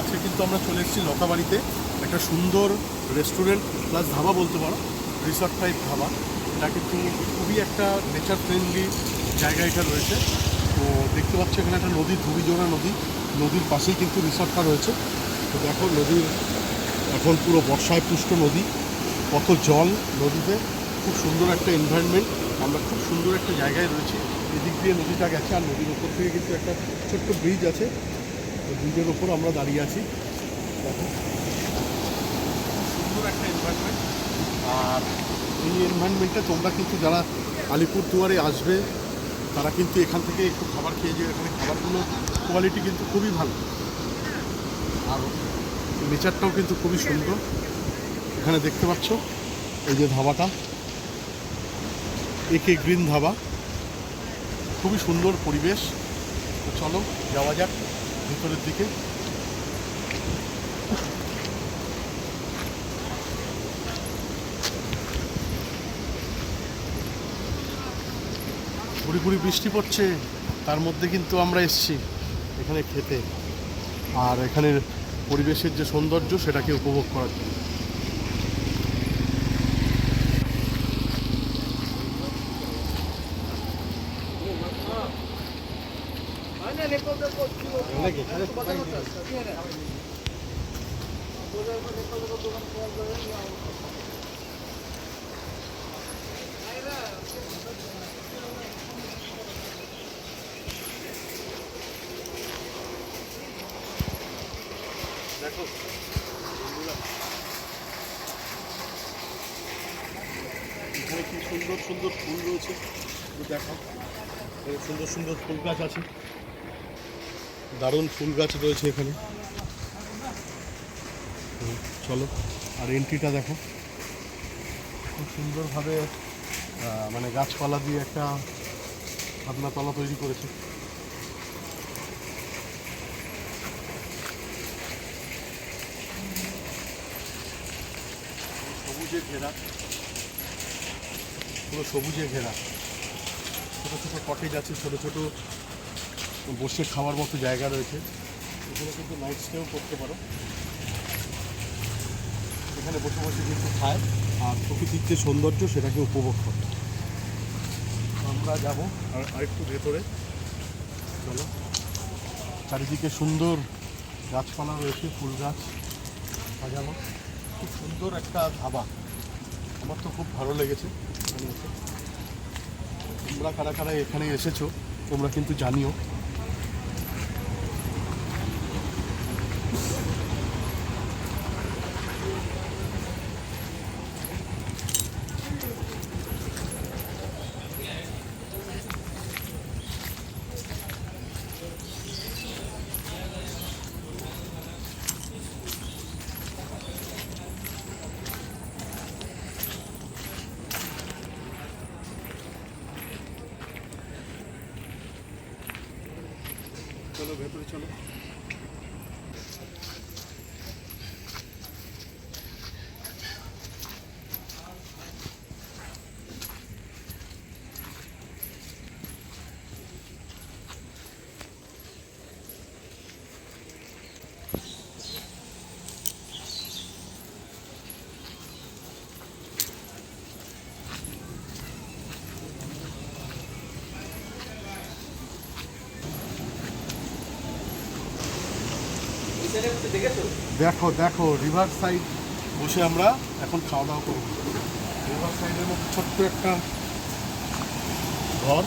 আজকে কিন্তু আমরা চলে এসেছি লতাবাড়িতে। একটা সুন্দর রেস্টুরেন্ট প্লাস ধাবা বলতে পারো রিসর্ট টাইপ ধাবা। এটা কিন্তু খুবই একটা নেচার ফ্রেন্ডলি জায়গা এটা রয়েছে। তো দেখতে পাচ্ছ এখানে একটা নদী ধুবিজোড়া নদী। নদীর পাশেই কিন্তু রিসর্টটা রয়েছে। তো দেখো, নদীর এখন পুরো বর্ষায় পুষ্ট নদী। কত জল নদীতে। খুব সুন্দর একটা এনভায়রনমেন্ট আমরা খুব সুন্দর একটা জায়গায় রয়েছি। এদিক দিয়ে নদীটা গেছে আর নদীর ওপর থেকে কিন্তু একটা ছোট্ট ব্রিজ আছে। ব্রিজের ওপর আমরা দাঁড়িয়ে আছি। দেখো। সুন্দর একটা এনভায়রনমেন্ট আর এই এনভায়রনমেন্টে তোমরা কিন্তু যারা আলিপুর দুয়ারে আসবে তারা কিন্তু এখান থেকে একটু খাবার খেয়ে যাবে এখানে খাবারগুলো কোয়ালিটি কিন্তু খুবই ভালো। আর নেচারটাও কিন্তু খুবই সুন্দর। এখানে দেখতে পাচ্ছ এই যে ধাবাটা। একে গ্রিন ধাবা। খুবই সুন্দর পরিবেশ। তো চলো, যাওয়া যাক ভিতরের দিকে। পুরি পুরি বৃষ্টি পড়ছে, তার মধ্যে কিন্তু আমরা এসছি এখানে খেতে। আর এখানের পরিবেশের যে সৌন্দর্য, সেটাকে উপভোগ করার জন্য। দেখো এখানে কি সুন্দর সুন্দর ফুল রয়েছে? দেখো সুন্দর সুন্দর ফুল গাছ আছে। দারুণ ফুল গাছ রয়েছে এখানে। চলো, আর এন্ট্রিটা দেখো। খুব সুন্দরভাবে মানে গাছপালা দিয়ে একটা ভাবনাতলা তৈরি করেছে। সবুজে ঘেরা। পুরো সবুজে ঘেরা। ছোটো ছোটো কটেজ আছে, ছোটো ছোটো বসে খাওয়ার মতো জায়গা রয়েছে। এখানে কিন্তু নাইট স্টেও করতে পারো। এখানে বসে বসে কিন্তু খায়। আর প্রকৃতির যে সৌন্দর্য, সেটাকে উপভোগ করে। আমরা যাব আর আরেকটু ভেতরে। চলো। চারিদিকে সুন্দর গাছপালা রয়েছে, ফুল গাছ। সাজানো। খুব সুন্দর একটা ধাবা। আমার তো খুব ভালো লেগেছে। তোমরা কারা কারা এখানে এসেছ, তোমরা কিন্তু জানিও চলো ভেতরে চলো দেখো দেখো রিভার সাইড বসে আমরা এখন খাওয়া দাওয়া করব। রিভার সাইডের মধ্যে ছোট্ট একটা ঘর।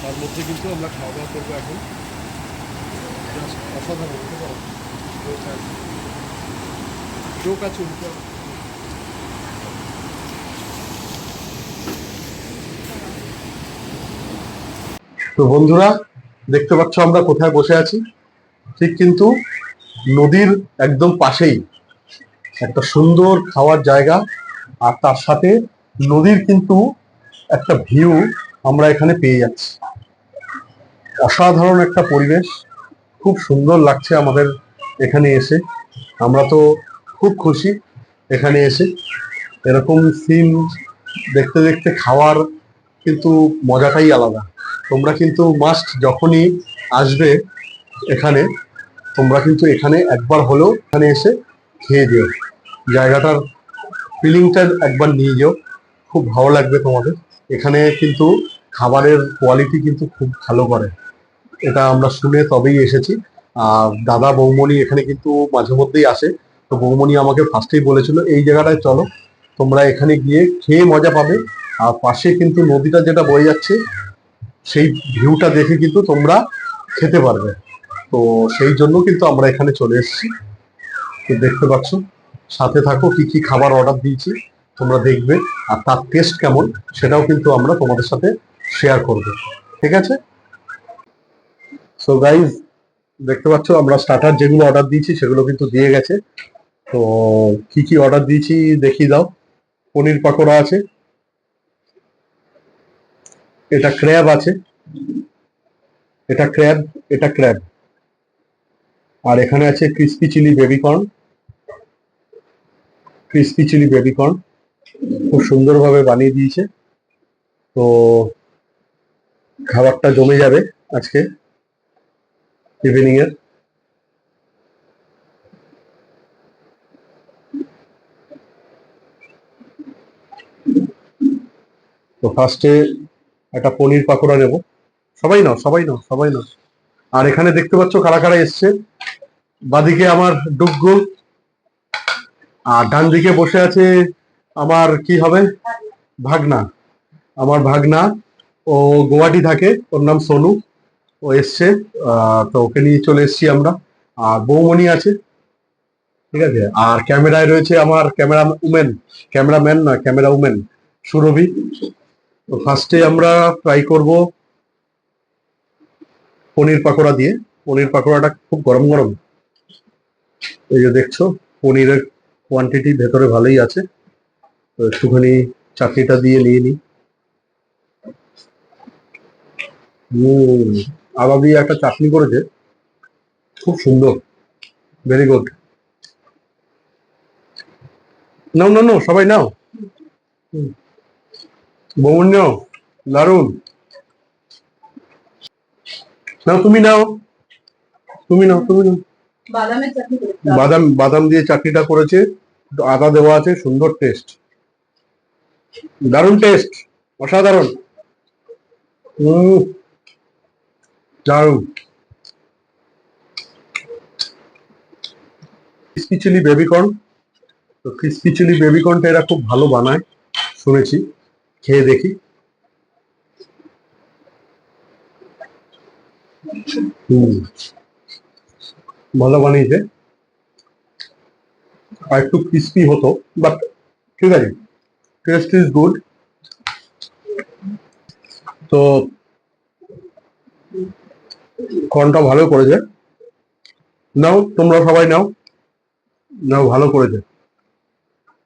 তার মধ্যে কিন্তু আমরা খাওয়া দাওয়া করব এখন। অসাধারণ চোখ আছে তো বন্ধুরা, দেখতে পাচ্ছ আমরা কোথায় বসে আছি। ঠিক কিন্তু নদীর একদম পাশেই। একটা সুন্দর খাওয়ার জায়গা। আর তার সাথে নদীর কিন্তু একটা ভিউ আমরা এখানে পেয়ে যাচ্ছি। অসাধারণ একটা পরিবেশ। খুব সুন্দর লাগছে আমাদের এখানে এসে। আমরা তো খুব খুশি এখানে এসে। এরকম সিন দেখতে দেখতে খাওয়ার কিন্তু মজাটাই আলাদা। তোমরা কিন্তু মাস্ট যখনই আসবে এখানে তোমরা কিন্তু এখানে একবার হলেও এখানে এসে খেয়ে যেও। জায়গাটার ফিলিংটা একবার নিয়ে যেও। খুব ভালো লাগবে তোমাদের। এখানে কিন্তু খাবারের কোয়ালিটি কিন্তু খুব ভালো করে। এটা আমরা শুনে তবেই এসেছি। আর দাদা বৌমণি এখানে কিন্তু মাঝে মধ্যেই আসে। তো বৌমণি আমাকে ফার্স্টেই বলেছিল, এই জায়গাটায় চলো। তোমরা এখানে গিয়ে খেয়ে মজা পাবে। আর পাশে কিন্তু নদীটা যেটা বয়ে যাচ্ছে, সেই ভিউটা দেখে কিন্তু তোমরা খেতে পারবে। তো সেই জন্য কিন্তু আমরা এখানে চলে এসেছি। দেখতে পাচ্ছ, সাথে থাকো কি কি খাবার অর্ডার দিয়েছি, তোমরা দেখবে, আর তার টেস্ট কেমন সেটাও কিন্তু আমরা তোমাদের সাথে শেয়ার করব, ঠিক আছে? সো গাইজ দেখতে পাচ্ছ, আমরা স্টার্টার যেগুলো অর্ডার দিয়েছি সেগুলো কিন্তু দিয়ে গেছে। তো কি কি অর্ডার দিয়েছি দেখিয়ে দাও। পনির পাকোড়া আছে। এটা ক্র্যাব আছে। এটা ক্র্যাব এটা ক্র্যাব আর এখানে আছে crispy chilli baby corn crispy chilli baby corn খুব সুন্দরভাবে বানিয়ে দিয়েছে। তো খাবারটা জমে যাবে আজকে ইভিনিং এর। তো ফার্স্টে একটা পনির পাকোড়া নেব। সবাই নাও সবাই নাও সবাই নাও। আর এখানে দেখতে পাচ্ছ কারা কারা এসছে। বাদিকে আমার ডুগ্গু আর ডান দিকে বসে আছে আমার কি হবে? ভাগনা। আমার ভাগনা ও গোয়াটি থাকে, ওর নাম সোনু। ও এসছে তো ওকে নিয়ে চলে এসছি আমরা। আর বৌমণি আছে, ঠিক আছে? আর ক্যামেরায় রয়েছে আমার ক্যামেরা উমেন, ক্যামেরাম্যান না ক্যামেরা উমেন সুরভি। তো ফার্স্টে আমরা ট্রাই করব পনির পাকোড়া দিয়ে। পনির পাকোড়াটা খুব গরম গরম। এই যে দেখছ, পনিরের কোয়ান্টিটি ভেতরে ভালোই আছে। একটুখানি চাটনিটা দিয়ে নিয়ে নিই হম আদা দিয়ে একটা চাটনি করেছে। খুব সুন্দর। ভেরি গুড নাও নাও নাও, সবাই নাও। বমন নাও দারুণ নাও তুমি নাও। তুমি নাও তুমি নাও। বাদাম বাদাম দিয়ে চাটনিটা করেছে। আদা দেওয়া আছে সুন্দর টেস্ট দারুণ টেস্ট অসাধারণ। দারুণ। ক্রিসপি চিলি বেবিকর্ন তো ক্রিসপি চিলি বেবিকর্নটা এরা খুব ভালো বানায় শুনেছি। খেয়ে দেখি। ভালো বানিয়েছে। আর একটু ক্রিস্পি হতো বাট ঠিক আছে। টেস্ট ইজ গুড তো কর্নটা ভালো করেছে। নাও, তোমরা সবাই নাও। নাও, ভালো করেছে।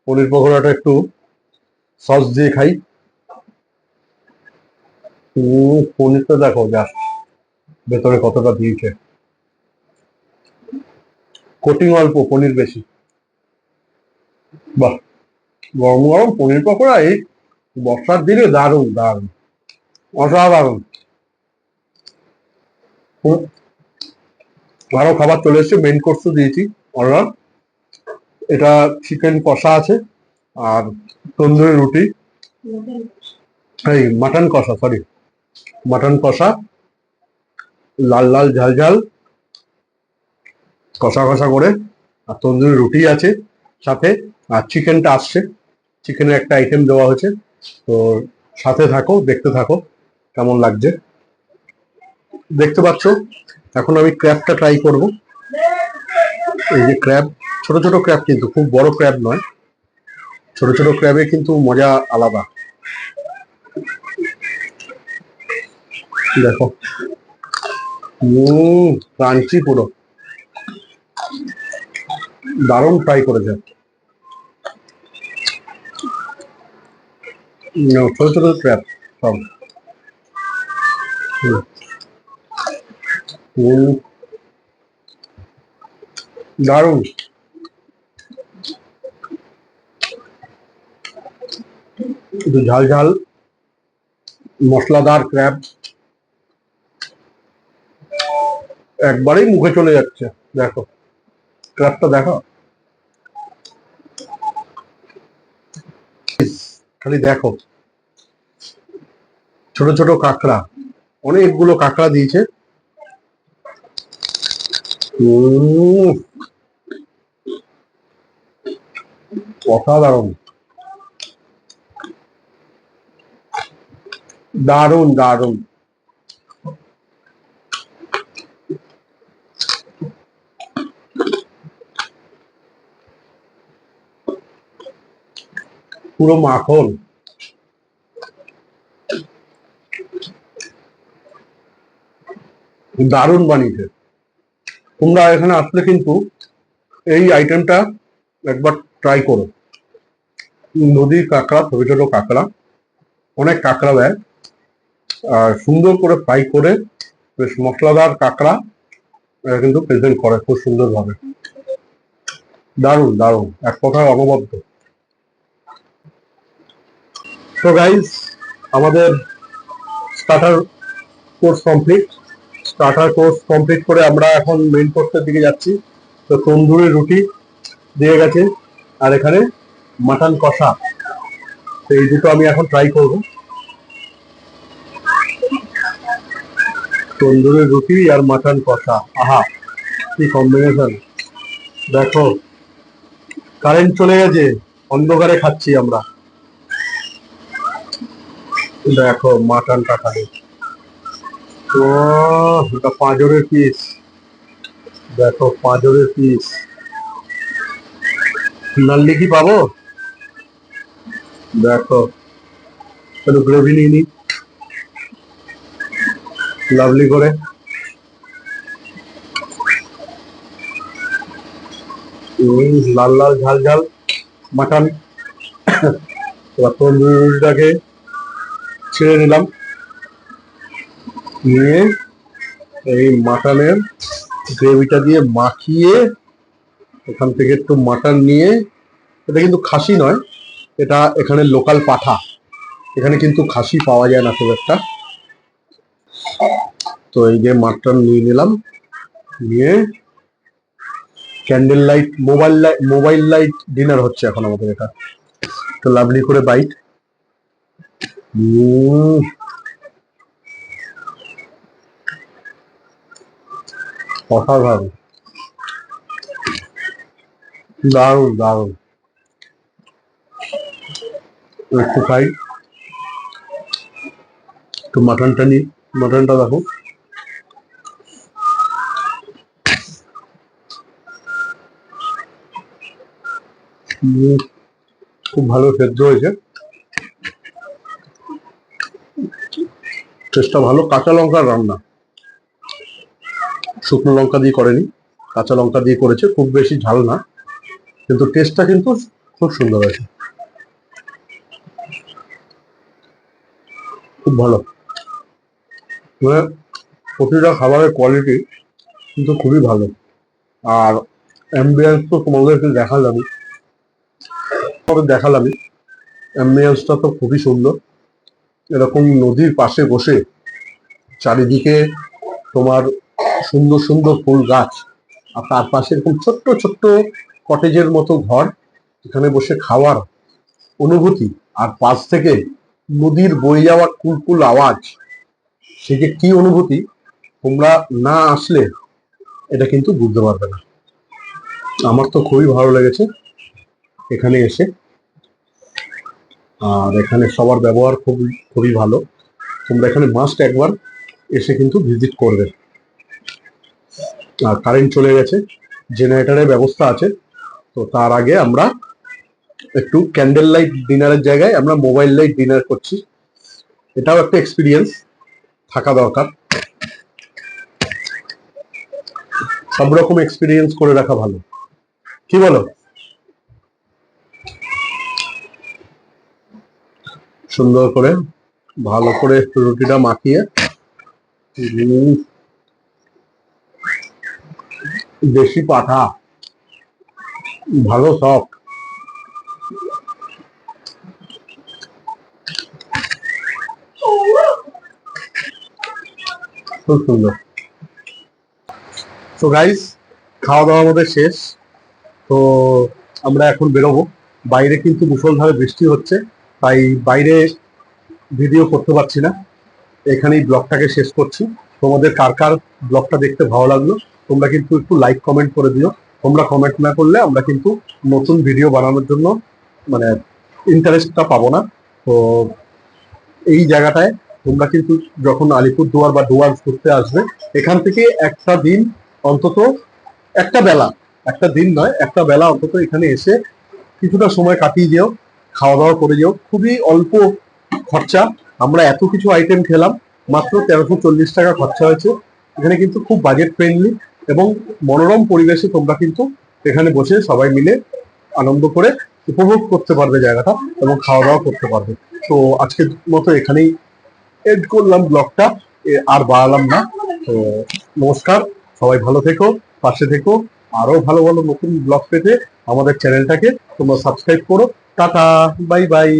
পনির পকোড়াটা একটু সস দিয়ে খাই। পনিরটা দেখো যা ভেতরে কতটা দিয়েছে কোটিং অল্প, পনির বেশি। বাহ, গরম গরম পনির পকোড়া, এই বর্ষার দিনে দারুণ দারুণ, অসাধারণ। আরও খাবার চলে এসেছে মেন কোর্স দিয়েছি অর্ডার এটা চিকেন কষা আছে, আর তন্দুরি রুটি। এই মাটন কষা সরি মাটন কষা। লাল লাল ঝাল ঝাল, কষা কষা করে, আর তন্দুরি রুটি আছে সাথে, আর চিকেনটা আসছে। চিকেনের একটা আইটেম দেওয়া হয়েছে। তো সাথে থাকো, দেখতে থাকো, কেমন লাগছে। দেখতে পাচ্ছ, এখন আমি ক্র্যাবটা ট্রাই করব। এই যে ক্র্যাব, ছোট ছোট ক্র্যাব কিন্তু, খুব বড় ক্র্যাব নয়। ছোট ছোট ক্র্যাবে কিন্তু মজা আলাদা। দেখো হুম ক্রাঞ্চি পুরো। দারুণ ফ্রাই করেছে। ছোট ছোট ক্র্যাব সব। দারুণ। ঝাল ঝাল, মশলাদার ক্র্যাব একবারেই মুখে চলে যাচ্ছে, দেখো। ক্র্যাবটা দেখো। খালি দেখো। ছোট ছোট কাঁকড়া, অনেকগুলো কাঁকড়া দিয়েছে। অসাধারণ। দারুণ দারুণ। পুরো মাখন। দারুণ বানিয়েছে। তোমরা এখানে আসলে কিন্তু এই আইটেমটা একবার ট্রাই করো। নদীর কাঁকড়া ছোট ছোট কাঁকড়া, অনেক কাঁকড়া দেয়। আর সুন্দর করে ফ্রাই করে বেশ মশলাদার কাঁকড়া কিন্তু প্রেজেন্ট করে খুব সুন্দরভাবে। দারুণ দারুণ, এক কথায় অনবদ্য। তো গাইজ আমাদের starter course complete starter course complete করে আমরা এখন মেইন কোর্সের দিকে যাচ্ছি। তো তন্দুরি রুটি দিয়ে গেছে আর এখানে মাটন কষা। তো এই দুটো আমি এখন ট্রাই করব। তন্দুরি রুটি আর মাটন কষা। আহা, কি কম্বিনেশন দেখো কারেন্ট চলে গেছে, অন্ধকারে খাচ্ছি আমরা। দেখো মাটনটা খালি তো এটা পাঁজরের পিস দেখো, পাঁজরের পিস নাল্লি কি পাবো? দেখো চলো গ্রেভি নিয়ে নি। লাভলি করে। লাল লাল, ঝাল ঝাল মাটন। এবার তন্দুরিটাকে ছেড়ে নিলাম। নিয়ে এই মাটনের গ্রেভিটা দিয়ে মাখিয়ে এখান থেকে একটু মাটন নিয়ে, এটা কিন্তু খাসি নয়, এটা এখানে লোকাল পাঠা। এখানে কিন্তু খাসি পাওয়া যায় না খুব একটা। তো এই যে মাটন নিয়ে নিলাম, নিয়ে candle light mobile light mobile light dinner হচ্ছে এখন আমাদের এটা। তো লাভলি করে বাইট অসাধারণ দারুণ দারুণ একটু খাই একটু মাটনটা নিই মাটনটা দেখো উম, খুব ভালো সেদ্ধ হয়েছে টেস্টটা ভালো। কাঁচা লঙ্কার রান্না। শুকনো লঙ্কা দিয়ে করেনি। কাঁচা লঙ্কা দিয়ে করেছে। খুব বেশি ঝাল না। কিন্তু টেস্টটা কিন্তু খুব সুন্দর হয়েছে। খুব ভালো। মানে প্রতিটা খাবারের কোয়ালিটি কিন্তু খুবই ভালো। আর অ্যাম্বিয়েন্স তো তোমাদেরকে দেখালামই। দেখালামই। অ্যাম্বিয়েন্সটা তো খুবই সুন্দর। এরকম নদীর পাশে বসে চারিদিকে তোমার সুন্দর সুন্দর ফুল গাছ আর তার পাশে এরকম ছোট্ট ছোট্ট কটেজের মতো ঘর এখানে বসে খাওয়ার অনুভূতি। আর পাশ থেকে নদীর বয়ে যাওয়া কুলকুল আওয়াজ, সে যে কি অনুভূতি, তোমরা না আসলে এটা কিন্তু বুঝতে পারবে না। আমার তো খুবই ভালো লেগেছে এখানে এসে। আর এখানে সবার ব্যবহার খুবই খুবই ভালো। তোমরা এখানে মাস্ট একবার এসে কিন্তু ভিজিট করবে। আর কারেন্ট চলে গেছে জেনারেটারের ব্যবস্থা আছে। তো তার আগে আমরা একটু ক্যান্ডেল লাইট ডিনারের জায়গায় আমরা মোবাইল লাইট ডিনার করছি। এটাও একটা এক্সপিরিয়েন্স থাকা দরকার। সব রকম এক্সপিরিয়েন্স করে রাখা ভালো। কি বলো? সুন্দর করে, ভালো করে রুটিটা মাখিয়ে দেশি পাঠা, ভালো সব খুব সুন্দর। তো গাইস খাওয়া দাওয়া আমাদের শেষ। তো আমরা এখন বেরোবো। বাইরে কিন্তু মুষলধারে বৃষ্টি হচ্ছে। তাই বাইরে ভিডিও করতে পারছি না। এখানেই ব্লগটাকে শেষ করছি। তোমাদের কার কার ব্লগটা দেখতে ভালো লাগল, তোমরা কিন্তু একটু লাইক কমেন্ট করে দিও। তোমরা কমেন্ট না করলে আমরা কিন্তু নতুন ভিডিও বানানোর জন্য মানে ইন্টারেস্টটা পাবো না। তো এই জায়গাটায় তোমরা কিন্তু যখন আলিপুর দুয়ার বা দুয়ার ঘুরতে আসবে, এখান থেকে একটা দিন অন্তত একটা বেলা, একটা দিন নয়, একটা বেলা অন্তত এখানে এসে কিছুটা সময় কাটিয়ে যেও। খাওয়া দাওয়া করে যেও। খুবই অল্প খরচা। আমরা এত কিছু আইটেম খেলাম, মাত্র তেরোশো চল্লিশ টাকা খরচা হয়েছে। এখানে কিন্তু খুব বাজেট ফ্রেন্ডলি এবং মনোরম পরিবেশে তোমরা কিন্তু এখানে বসে সবাই মিলে আনন্দ করে উপভোগ করতে পারবে জায়গাটা এবং খাওয়া দাওয়া করতে পারবে। তো আজকের মতো এখানেই এড করলাম ব্লগটা আর বাড়ালাম না। তো নমস্কার, সবাই ভালো থেকো, পাশে থেকো। আরও ভালো ভালো নতুন ব্লগ পেতে আমাদের চ্যানেলটাকে তোমরা সাবস্ক্রাইব করো। Tata bye bye.